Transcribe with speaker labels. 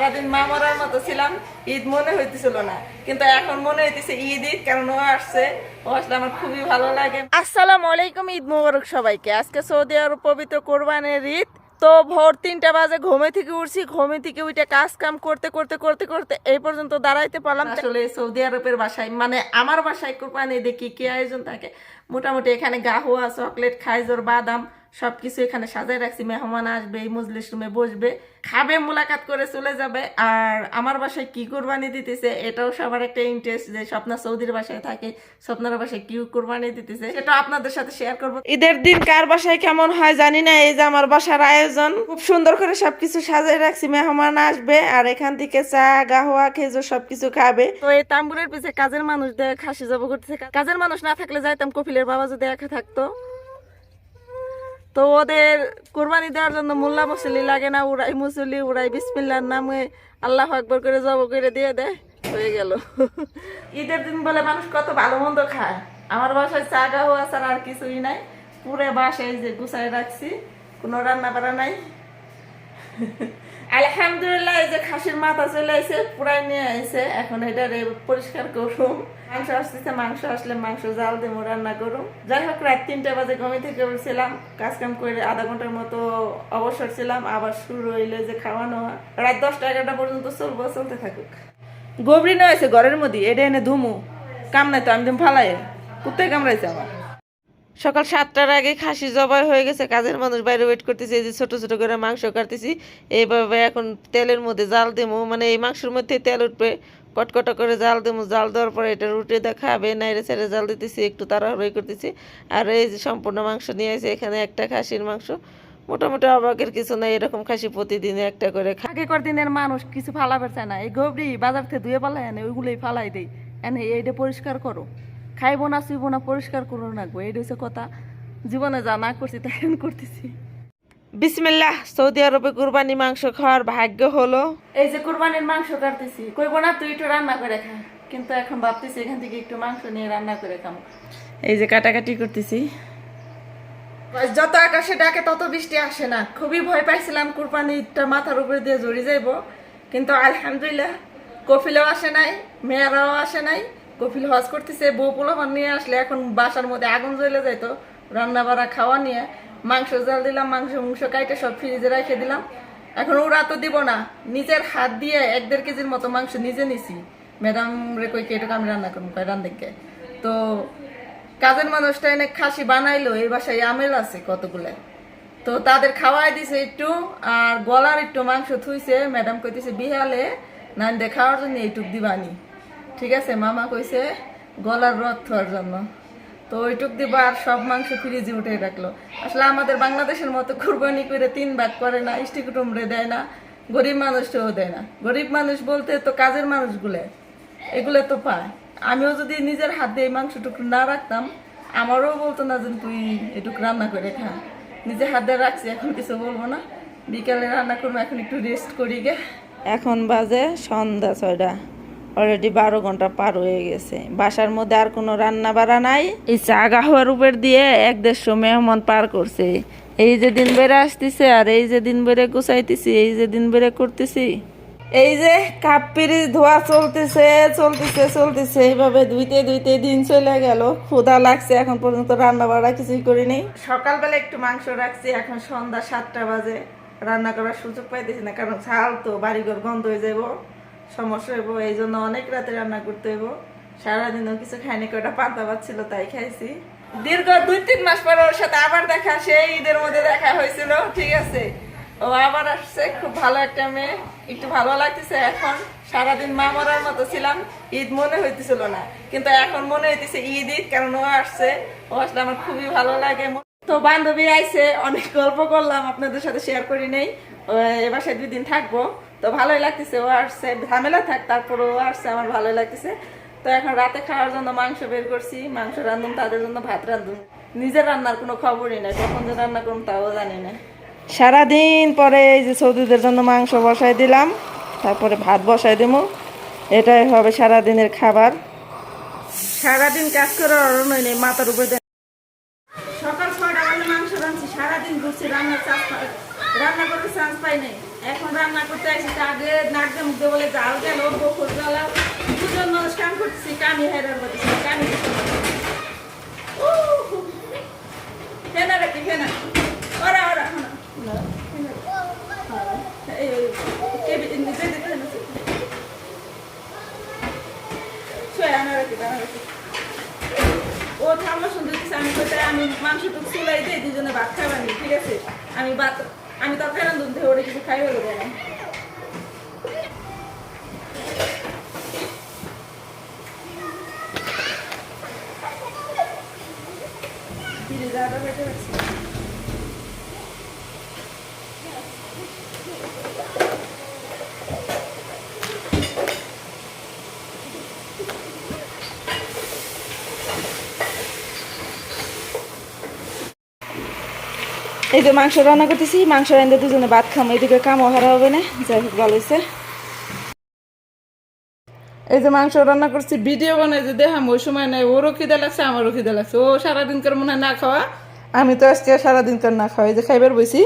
Speaker 1: সারাদিন মা মরার মতো ছিলাম, ঈদ মনে হইতেছিল না। কিন্তু এখন মনে হইতেছে ঈদ ঈদ কারণ ও আসছে? ও আসলে আমার খুবই ভালো লাগে। আলাইকুম, ঈদ সবাইকে। আজকে সৌদি ঈদ। তো ভোর তিনটা বাজে ঘুমে থেকে উঠছি, ঘুমে থেকে উঠে কাজ কাম করতে করতে করতে করতে এই পর্যন্ত দাঁড়াইতে পারলাম। আসলে সৌদি আরবের বাসায় মানে আমার বাসায় কোরবানি দেখি কি আয়োজন থাকে? মোটামুটি এখানে গাহুয়া, চকলেট, খাইজোর, বাদাম সবকিছু এখানে সাজায় রাখছি, মেহমান আসবে, এই মজলিস রুমে বসবে, খাবে, মোলাকাত করে চলে যাবে। আর আমার বাসায় কি কোরবানি দিতেছে, এটাও সবার একটা ইন্টারেস্ট যে স্বপ্না সৌদির বাসায় থাকে, স্বপ্নার বাসায় কি কোরবানি দিতেছে সেটা আপনাদের সাথে শেয়ার করব। ঈদের দিন কার বাসায় কেমন হয় জানি না, এই যে আমার বাসার আয়োজন, খুব সুন্দর করে সবকিছু সাজায় রাখছি, মেহমান আসবে, আর এখান থেকে চা, গাহুয়া, খেজুর সবকিছু খাবে। তো এই তাম্বুরের পিছে কাজের মানুষ দেয় খাসি জব করতেছে, কাজের মানুষ না থাকলে যাইতাম কপিলের বাবা যদি একা থাকতো। তো ওদের কোরবানি দেওয়ার জন্য মোল্লা মুসলি লাগে না, উড়াই মুসলি উড়াই বিসমিল্লার নামে আল্লাহ আকবর করে জব করে দিয়ে দেয় হয়ে গেল। ঈদের দিন বলে মানুষ কত ভালো মন্দ খায়। আমার বাসায় চা গাও ছাড়া আর কিছুই নাই। পুরে বাসায় যে গুছাই রাখছি, কোনো রান্না বাড়া নাই। আলহামদুলিল্লাহ, এই যে খাসির মাথা চলে আইছে, পুরাই নিয়ে আইছে। এখন এটা পরিষ্কার করুম। মাংস আসতেছে, মাংস আসলে মাংস জাল দিয়ে রান্না করুম। যাই হোক, রাত তিনটা বাজে ঘুমি থেকে উঠছিলাম কাজ কাম করে আধা ঘণ্টার মতো অবসর ছিলাম, আবার শুরু হইলে যে খাওয়ানো। রাত দশটা এগারোটা পর্যন্ত চলবো, চলতে থাকুক। গোবরি না হয়েছে ঘরের মধ্যে, এটা এনে ধুমু। কাম নাই তো, আমি ফালাই কুত্তে কামড়াইছে আমার সকাল সাতটার আগে খাসি জবাই হয়ে গেছে, কাজের মানুষ বাইরে ওয়েট করতেছে, এই যে ছোট ছোট করে মাংস কাটতেছি। এইভাবে এখন তেলের মধ্যে জাল দেবো মানে এই মাংসের মধ্যে তেল উঠবে, কটকটা করে জাল দেবো জাল দেওয়ার পরে এটা রুটে দেখাবে নাইরে সাইডে জাল দিতেছি, একটু তাড়াহুড়োই করতেছি। আর এই যে সম্পূর্ণ মাংস নিয়ে এসে এখানে একটা খাসির মাংস। মোটামুটি অবাকের কিছু নাই, এরকম খাসি প্রতিদিন একটা করে আগেকার দিনের মানুষ কিছু ফালাবে চায় না, এই গোবরি বাজার থেকে ধুয়ে পালাই এনে, ওইগুলোই ফালাই দেয়। এনে এইটা পরিষ্কার করো। খাইবো না শুইবো না পরিষ্কার করো রাখব এইটা হচ্ছে কথা। জীবনে যা না করছি তাই করতেছি। বিসমিল্লাহ সৌদি আরবে কুরবানি মাংস খাওয়ার ভাগ্য হলো। এই যে কুরবানির মাংস কাটতেছি কইবো না তুই একটু রান্না করে খা। কিন্তু এখন ভাবতেছি এখান থেকে একটু মাংস নিয়ে রান্না করে খাব এই যে কাটাকাটি করতেছি। যত আকাশে ডাকে তত বৃষ্টি আসে না। খুবই ভয় পাইছিলাম কুরবানিটা মাথার উপরে দিয়ে জড়ি যাইব। কিন্তু আলহামদুলিল্লাহ কফিলেও আসে নাই মেয়েরাও আসে নাই। কফিল হজ করতেছে, বউ পোলাপান নিয়ে আসলে এখন বাসার মধ্যে আগুন জ্বলে যাইতো রান্না বাড়া খাওয়া নিয়ে মাংস জাল দিলাম, মাংস মাংস কাইটে সব ফ্রিজে রেখে দিলাম। এখন ওরা তো দিব না। নিজের হাত দিয়ে এক দেড় কেজির মতো মাংস নিজে নিছি। ম্যাডাম রে কই কেটে আমি রান্না করব? কয় রান্ধেকে তো কাজের মানুষটা এনে খাসি বানাইলো, এই বাসায় আমেল আছে কতগুলো। তো তাদের খাওয়াই দিছে একটু, আর গলার একটু মাংস থুইছে। ম্যাডাম কইতেছে, বিহালে নান দেখাওয়ার জন্য এইটুক দিবানি। ঠিক আছে, মামা কইছে গলার রথ থোয়ার জন্য। তো ওইটুক দিবা আর সব মাংস ফ্রিজে উঠে রাখল। আসলে আমাদের বাংলাদেশের মতো কুরবানি করে তিন ভাগ করে না ইষ্টি কুটুমরে দেয় না, গরিব মানুষটাও দেয় না। গরিব মানুষ বলতে তো কাজের মানুষগুলো, এগুলো তো পায়। আমিও যদি নিজের হাত দিয়ে মাংসটুকু না রাখতাম, আমারও বলতো না যে তুই এটুকু রান্না করে খা। নিজের হাত দিয়ে রাখছি, এখন কিছু বলব না। বিকালে রান্না করব, এখন একটু রেস্ট করি গে। এখন বাজে সন্ধ্যা ছয়টা। অলরেডি বারো ঘণ্টা পার হয়ে গেছে। বাসার মধ্যে আর কোনো রান্না বাড়া নাই। এই চা গাহওয়ার উপর দিয়ে এক দেড়শো মেহমান পার করছে। এই যে দিন বেড়ে আসতেছে আর এই যে দিন বেড়ে গুছাইতেছি, এই যে দিন বেড়ে করতেছি। এই যে কাপ পিরিচ ধোয়া চলতেছে চলতেছে চলতেছে। এইভাবে ধুইতে ধুইতে দিন চলে গেল। ক্ষুধা লাগছে, এখন পর্যন্ত রান্না বাড়া কিছুই করিনি। সকালবেলা একটু মাংস রাখছি, এখন সন্ধ্যা সাতটা বাজে। রান্না করার সুযোগ পাইতেছি না, কারণ ছাল তো, বাড়িঘর বন্ধ হয়ে যাব সমস্যা হইব এই জন্য অনেক রাতে রান্না করতে হইব। সারাদিনও কিছু খাইনি, কয়টা পান্তা ছিল তাই খাইছি। দীর্ঘ দুই তিন মাস পর ওর সাথে আবার দেখা, সেই ঈদের মধ্যে দেখা হয়েছিল, ঠিক আছে। ও আবার আসছে, খুব ভালো একটা মেয়ে, একটু ভালো লাগতেছে এখন। সারাদিন মা মরার মতো ছিলাম, ঈদ মনে হইতেছিল না। কিন্তু এখন মনে হইতেছে ঈদ ঈদ, কারণ ও আসছে। ও আসলে আমার খুবই ভালো লাগে। তো বান্ধবী আইছে, অনেক গল্প করলাম, আপনাদের সাথে শেয়ার করি নেই। ও, এ বাসায় দুই দিন থাকব। তো ভালোই লাগতেছে, ও আসছে, ঝামেলা থাক তারপর ও আসছে, আমার ভালোই লাগতেছে। তো এখন রাতে খাওয়ার জন্য মাংস বের করছি, মাংস রান্ধুন তাদের জন্য ভাত রান্ধুন নিজের রান্নার কোনো খবরই নাই, কখন যে রান্না করুন তাও জানি না। সারাদিন পরে এই যে সৌদিদের জন্য মাংস বসাই দিলাম, তারপরে ভাত বসাই দেবো। এটাই হবে সারাদিনের খাবার। সারাদিন কাজ করে অরণ্য নেই, মাথার উপরে সকাল ছয়টা বাজে মাংস রাঁধছি, সারাদিন ঘুরছি রান্নার রান্না করতে চান্স পাই নাই। রান্না করতে আসি, তা আগে নাকতে মুখতে বলে জাল গেল বকুর জ্বালাও দুজন মানুষ কাম করতেছি কামি হেরার করতেছি কামি রাখি ওরা ওরা ও সুন্দর দিচ্ছে আমি কোথায়, আমি মাংসটুকু চুলাই দিই, দুজনে ভাত খাবানি ঠিক আছে? আমি ভাত, আমি তরকারি রান্ধুন থেকে ওটা কিছু খাই হলো বললাম ফ্রিজারটা বেঁচে রাখছি এই যে মাংস রান্না করতেছি, মাংস রান্না দুজনে ভাত খাম, এদিকে কামও হারা হবে না, যাই হোক, ভালো হয়েছে। এই যে মাংস রান্না করছি, ভিডিও বানাই যে দেখাম, ওই সময় নাই, ওরও খিদে লাগছে, আমারও খিদে লাগছে। ও সারাদিন করে মনে হয় না খাওয়া, আমি তো আজকে সারাদিন করে না খাওয়া, এই যে খাইবার বইছি।